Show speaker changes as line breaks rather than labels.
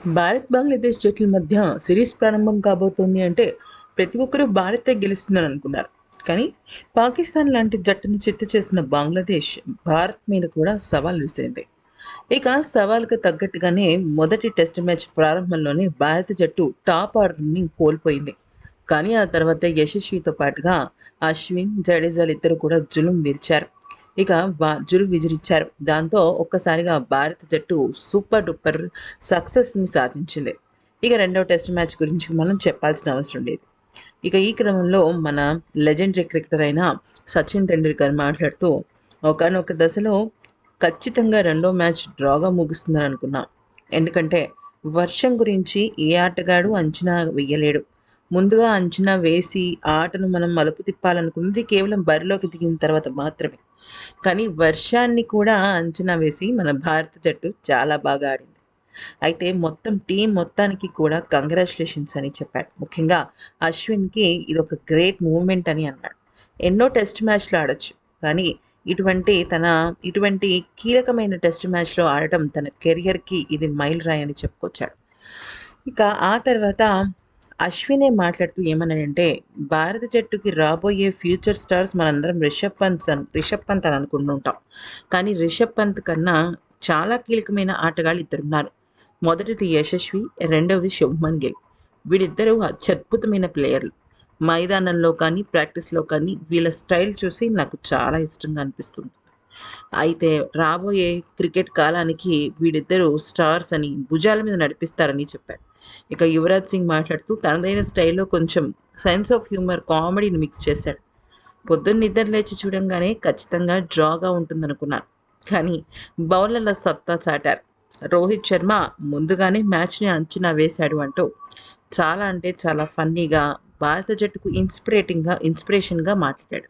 భారత్ బంగ్లాదేశ్ జట్ల మధ్య సిరీస్ ప్రారంభం కాబోతోంది అంటే ప్రతి ఒక్కరూ భారతే గెలుస్తుందని అనుకున్నారు. కానీ పాకిస్తాన్ లాంటి జట్టును చిత్తు చేసిన బంగ్లాదేశ్ భారత్ మీద కూడా సవాల్ విసిరింది. ఇక సవాల్కు తగ్గట్టుగానే మొదటి టెస్ట్ మ్యాచ్ ప్రారంభంలోనే భారత జట్టు టాప్ ఆర్డర్ని కోల్పోయింది. కానీ ఆ తర్వాత యశస్వితో పాటుగా అశ్విన్ జడేజాలు ఇద్దరు కూడా జులుం విరిచారు. ఇక బా జులు దాంతో ఒక్కసారిగా భారత జట్టు సూపర్ డూపర్ సక్సెస్ని సాధించింది. ఇక రెండవ టెస్ట్ మ్యాచ్ గురించి మనం చెప్పాల్సిన అవసరం లేదు. ఇక ఈ క్రమంలో మన లెజెండరీ క్రికెటర్ అయిన సచిన్ టెండూల్కర్ మాట్లాడుతూ ఒకనొక దశలో ఖచ్చితంగా రెండో మ్యాచ్ డ్రాగా ముగుస్తుందని అనుకున్నాం. ఎందుకంటే వర్షం గురించి ఏ ఆటగాడు అంచనా వేయలేడు ముందుగా అంచనా వేసి ఆటను మనం మలుపు తిప్పాలనుకున్నది కేవలం బరిలోకి దిగిన తర్వాత మాత్రమే. కానీ వర్షాన్ని కూడా అంచనా వేసి మన భారత జట్టు చాలా బాగా ఆడింది. అయితే మొత్తం టీం మొత్తానికి కూడా కంగ్రాచులేషన్స్ అని చెప్పాడు. ముఖ్యంగా అశ్విన్కి ఇది ఒక గ్రేట్ మూమెంట్ అని అన్నాడు. ఎన్నో టెస్ట్ మ్యాచ్లు ఆడొచ్చు. కానీ ఇటువంటి తన ఇటువంటి కీలకమైన టెస్ట్ మ్యాచ్లో ఆడటం తన కెరియర్కి ఇది మైల్ రాయ్ అని చెప్పుకొచ్చాడు. ఇక ఆ తర్వాత అశ్వినే మాట్లాడుతూ ఏమన్నాడంటే భారత జట్టుకి రాబోయే ఫ్యూచర్ స్టార్స్ మనందరం రిషబ్ పంత్ అని రిషబ్ పంత్ అని అనుకుంటుంటాం. కానీ రిషబ్ పంత్ కన్నా చాలా కీలకమైన ఆటగాళ్ళు ఇద్దరున్నారు. మొదటిది యశస్వి రెండవది శుభ్మన్ గిల్. వీడిద్దరూ అత్యద్భుతమైన ప్లేయర్లు. మైదానంలో కానీ ప్రాక్టీస్లో కానీ వీళ్ళ స్టైల్ చూసి నాకు చాలా ఇష్టంగా అనిపిస్తుంది. అయితే రాబోయే క్రికెట్ కాలానికి వీడిద్దరూ స్టార్స్ అని భుజాల మీద నడిపిస్తారని చెప్పారు. ఇక యువరాజ్ సింగ్ మాట్లాడుతూ తనదైన స్టైల్లో కొంచెం సెన్స్ ఆఫ్ హ్యూమర్ కామెడీని మిక్స్ చేశాడు. పొద్దున్న నిద్ర లేచి చూడంగానే ఖచ్చితంగా డ్రాగా ఉంటుందనుకున్నాను కానీ బౌలర్ల సత్తా చాటారు. రోహిత్ శర్మ ముందుగానే మ్యాచ్ని అంచనా వేశాడు అంటూ చాలా అంటే చాలా ఫన్నీగా భారత జట్టుకు ఇన్స్పిరేటింగ్గా ఇన్స్పిరేషన్గా మాట్లాడాడు.